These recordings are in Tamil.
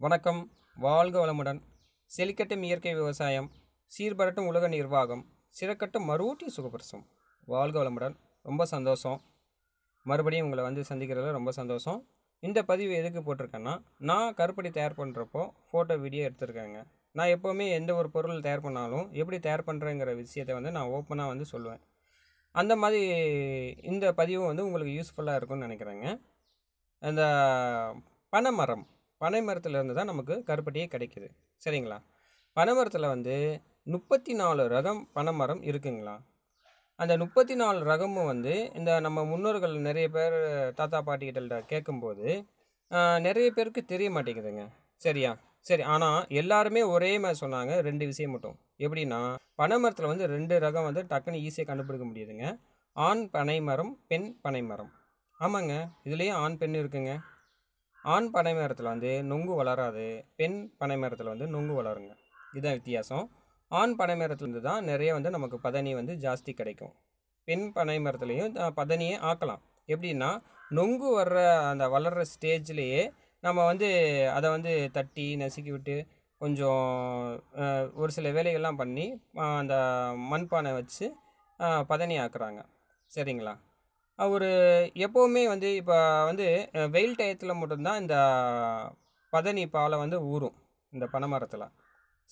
வணக்கம். வாழ்க வளமுடன். செழிக்கட்டும் இயற்கை விவசாயம் சீர்பரட்டும் உலக நிர்வாகம் சிறக்கட்டும் மறுவூட்டி சுகப்பிரசம் வாழ்க வளமுடன். ரொம்ப சந்தோஷம். மறுபடியும் உங்களை வந்து சந்திக்கிறதுல ரொம்ப சந்தோஷம். இந்த பதிவு எதுக்கு போட்டிருக்கேன்னா நான் கருப்படி தயார் பண்ணுறப்போ ஃபோட்டோ வீடியோ எடுத்திருக்கேங்க. நான் எப்போவுமே எந்த ஒரு பொருள் தயார் பண்ணாலும் எப்படி தயார் பண்ணுறேங்கிற விஷயத்தை வந்து நான் ஓப்பனாக வந்து சொல்லுவேன். அந்த மாதிரி இந்த பதிவு வந்து உங்களுக்கு யூஸ்ஃபுல்லாக இருக்கும்னு நினைக்கிறேங்க. அந்த பனைமரம். பனை மரத்துலேருந்து தான் நமக்கு கருப்பட்டியே கிடைக்குது. சரிங்களா? பனை மரத்தில் வந்து முப்பத்தி நாலு ரகம் பனைமரம் இருக்குங்களா? அந்த முப்பத்தி நாலு ரகமும் வந்து இந்த நம்ம முன்னோர்கள் நிறைய பேர் தாத்தா பாட்டிகிட்ட கேட்கும்போது நிறைய பேருக்கு தெரிய மாட்டேங்குதுங்க. சரியா? சரி ஆனால் எல்லாருமே ஒரே மாதிரி சொன்னாங்க ரெண்டு விஷயம் மட்டும். எப்படின்னா பனை மரத்தில் வந்து ரெண்டு ரகம் வந்து டக்குன்னு ஈஸியாக கண்டுபிடிக்க முடியுதுங்க. ஆண் பனை மரம் பெண் பனை மரம். ஆமாங்க. இதுலேயும் ஆண் பெண் இருக்குங்க. ஆண் பனை மரத்தில் வந்து நொங்கு வளராது பெண் பனை மரத்தில் வந்து நொங்கு வளருங்க. இதுதான் வித்தியாசம். ஆண் பனை மரத்துலேருந்து தான் நிறைய வந்து நமக்கு பதனி வந்து ஜாஸ்தி கிடைக்கும். பெண் பனை மரத்துலேயும் பதனியே ஆக்கலாம். எப்படின்னா நொங்கு வர்ற அந்த வளர்கிற ஸ்டேஜ்லேயே நம்ம வந்து அதை வந்து தட்டி நசுக்கி விட்டு கொஞ்சம் ஒரு சில வேலைகள்லாம் பண்ணி அந்த மண்பானை வச்சு பதனி ஆக்குறாங்க சரிங்களா? ஒரு எப்போவுமே வந்து இப்போ வந்து வெயில் டயத்தில் மட்டும்தான் இந்த பதனி பாலை வந்து ஊறும் இந்த பனைமரத்தில்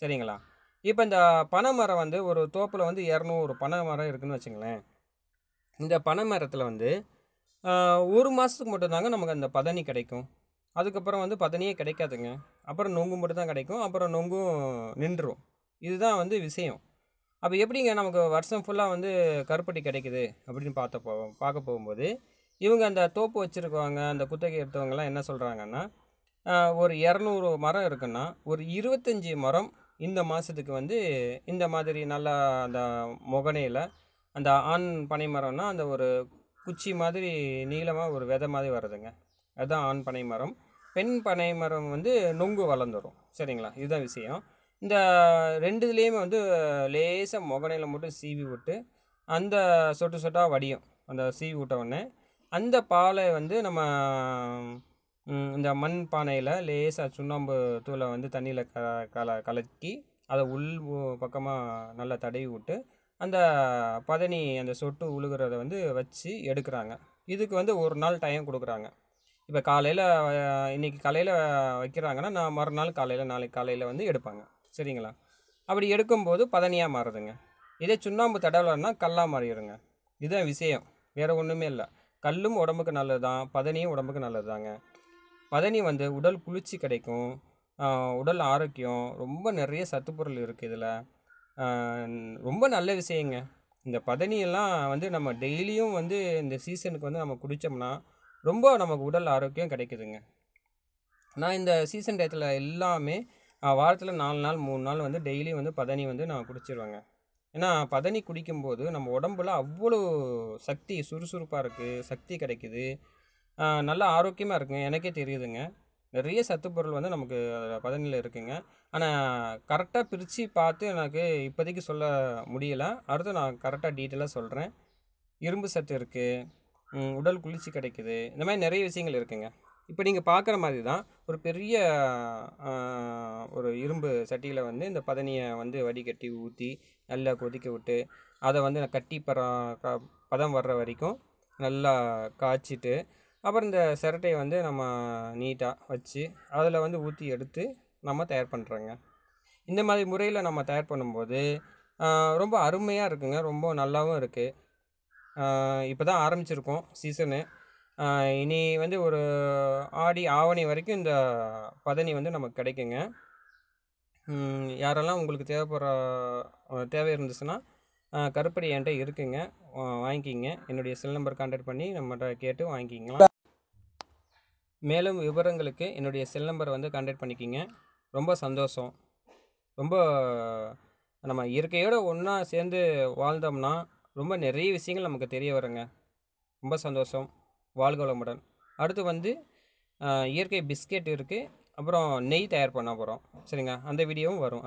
சரிங்களா? இப்போ இந்த பனைமரம் வந்து ஒரு தோப்பில் வந்து இரநூறு பனை மரம் இருக்குன்னு வச்சுங்களேன். இந்த பனை மரத்தில் வந்து ஒரு மாதத்துக்கு மட்டும்தாங்க நமக்கு அந்த பதனி கிடைக்கும். அதுக்கப்புறம் வந்து பதனியே கிடைக்காதுங்க. அப்புறம் நொங்கு மட்டும் தான் கிடைக்கும். அப்புறம் நொங்கும் நின்றுரும். இதுதான் வந்து விஷயம். அப்போ எப்படிங்க நமக்கு வருஷம் ஃபுல்லாக வந்து கருப்பட்டி கிடைக்குது அப்படின்னு பார்த்த போ பார்க்க போகும்போது இவங்க அந்த தோப்பு வச்சுருக்கவங்க அந்த குத்தகை எடுத்தவங்கலாம் என்ன சொல்கிறாங்கன்னா ஒரு இரநூறு மரம் இருக்குன்னா ஒரு இருபத்தஞ்சி மரம் இந்த மாதத்துக்கு வந்து இந்த மாதிரி நல்லா அந்த முகனையில் அந்த ஆண் பனை மரம்னா அந்த ஒரு குச்சி மாதிரி நீளமாக ஒரு விதை மாதிரி வருதுங்க. அதுதான் ஆண் பனை மரம். பெண் பனை மரம் வந்து நொங்கு வளர்ந்துரும். சரிங்களா? இதுதான் விஷயம். இந்த ரெண்டு இதுலேயுமே வந்து லேசாக முகனையில் மட்டும் சீவி விட்டு அந்த சொட்டு சொட்டாக வடியும். அந்த சீவி விட்ட உடனே அந்த பாலை வந்து நம்ம இந்த மண் பானையில் லேசாக சுண்ணாம்பு தூளை வந்து தண்ணியில் க கல கலக்கி அதை உள் பக்கமாக நல்லா தடவி விட்டு அந்த பதனி அந்த சொட்டு உழுகிறத வந்து வச்சு எடுக்கிறாங்க. இதுக்கு வந்து ஒரு நாள் டைம் கொடுக்குறாங்க. இப்போ காலையில் இன்னைக்கு காலையில் வைக்கிறாங்கன்னா நான் மறுநாள் காலையில் நாளைக்கு காலையில் வந்து எடுப்பாங்க. சரிங்களா? அப்படி எடுக்கும்போது பதனியாக மாறுதுங்க. இதே சுண்ணாம்பு தடவலைன்னா கல்லாக மாறிடுங்க. இதுதான் விஷயம். வேறு ஒன்றுமே இல்லை. கல்லும் உடம்புக்கு நல்லது தான் பதனியும் உடம்புக்கு நல்லது தாங்க பதனி வந்து உடல் குளிர்ச்சி கிடைக்கும். உடல் ஆரோக்கியம். ரொம்ப நிறைய சத்துப்பொருள் இருக்குது இதில். ரொம்ப நல்ல விஷயங்க. இந்த பதனியெல்லாம் வந்து நம்ம டெய்லியும் வந்து இந்த சீசனுக்கு வந்து நம்ம குடித்தோம்னா ரொம்ப நமக்கு உடல் ஆரோக்கியம் கிடைக்குதுங்க. நான் இந்த சீசன் டயத்தில் எல்லாமே வாரத்தில் நாலு நாள் மூணு நாள் வந்து டெய்லி வந்து பதனி வந்து நான் குடிச்சிருவேங்க. ஏன்னா பதனி குடிக்கும்போது நம்ம உடம்புல அவ்வளோ சக்தி சுறுசுறுப்பாக இருக்குது சக்தி கிடைக்குது. நல்லா ஆரோக்கியமாக இருக்குங்க எனக்கே தெரியுதுங்க. நிறைய சத்துப்பொருள் வந்து நமக்கு அதில் பதனியில் இருக்குங்க. ஆனால் கரெக்டாக பிரித்து பார்த்து எனக்கு இப்போதைக்கு சொல்ல முடியல. அடுத்து நான் கரெக்டாக டீட்டெயிலாக சொல்கிறேன் இரும்பு சத்து இருக்குது உடல் குளிர்ச்சி கிடைக்குது. இந்த மாதிரி நிறைய விஷயங்கள் இருக்குங்க. இப்போ நீங்கள் பார்க்குற மாதிரி தான் ஒரு பெரிய ஒரு இரும்பு சட்டியில் வந்து இந்த பதனியை வந்து வடிகட்டி ஊற்றி நல்லா கொதிக்க விட்டு அதை வந்து நான் கட்டி பர க பதம் வர்ற வரைக்கும் நல்லா காய்ச்சிட்டு அப்புறம் இந்த சிரட்டையை வந்து நம்ம நீட்டாக வச்சு அதில் வந்து ஊற்றி எடுத்து நம்ம தயார் பண்ணுறோங்க இந்த மாதிரி முறையில் நம்ம தயார் பண்ணும்போது ரொம்ப அருமையாக இருக்குங்க. ரொம்ப நல்லாவும் இருக்குது இப்போ தான் ஆரம்பிச்சிருக்கோம் சீசனு. இனி வந்து ஒரு ஆடி ஆவணி வரைக்கும் இந்த பதனி வந்து நமக்கு கிடைக்குங்க. யாரெல்லாம் உங்களுக்கு தேவைப்படுற தேவை இருந்துச்சுன்னா கருப்படி என்கிட்ட இருக்குங்க. வாங்கிக்கிங்க. என்னுடைய செல் நம்பர் கான்டாக்ட் பண்ணி நம்மகிட்ட கேட்டு வாங்கிக்கிங்களா? மேலும் விவரங்களுக்கு என்னுடைய செல் நம்பர் வந்து கான்டாக்ட் பண்ணிக்கிங்க. ரொம்ப சந்தோஷம். ரொம்ப நம்ம இயற்கையோடு ஒன்றா சேர்ந்து வாழ்ந்தோம்னா ரொம்ப நிறைய விஷயங்கள் நமக்கு தெரிய வருங்க. ரொம்ப சந்தோஷம். வாழ்க வளமுடன். அடுத்து வந்து இயற்கை பிஸ்கெட் இருக்குது அப்புறம் நெய் தயார் பண்ண போகிறோம் சரிங்க? அந்த வீடியோவும் வரும்.